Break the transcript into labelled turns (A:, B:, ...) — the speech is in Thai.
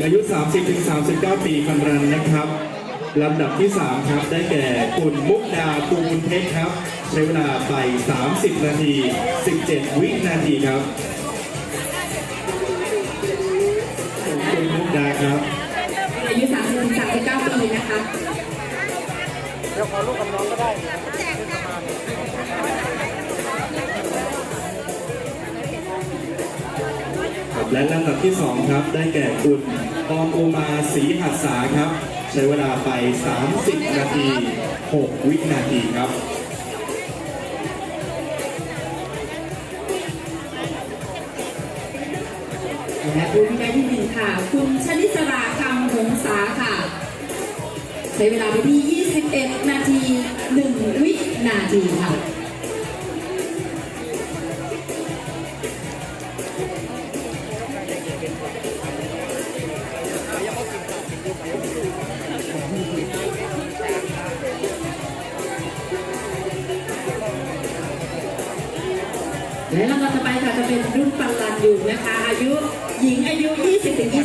A: อายุ 30-39 ปีคันรันนะครับลำดับที่ 3 ครับ ได้แก่คุณมุกดาปูนเพชรครับ ใช้เวลาไป 30 นาที 17 วินาทีครับคุณมุกดาครับ
B: อายุ3 39 ปีนะคะ
A: ครับ และลำดับที่ 2 ครับ ได้แก่คุณออมโอมาศรีหัสสาครับ ใช้เวลาไป 30 นาที 6 วินาทีครับ
B: และผู้ที่ได้ที่หนึ่งค่ะ คุณชนิสราคำหงษาค่ะ ใช้เวลาไปที่ 21 นาที 1 วินาทีค่ะ และลำดับต่อไปค่ะจะเป็นรุ่นปังลันอยู่นะคะ อายุหญิงอายุ 20-25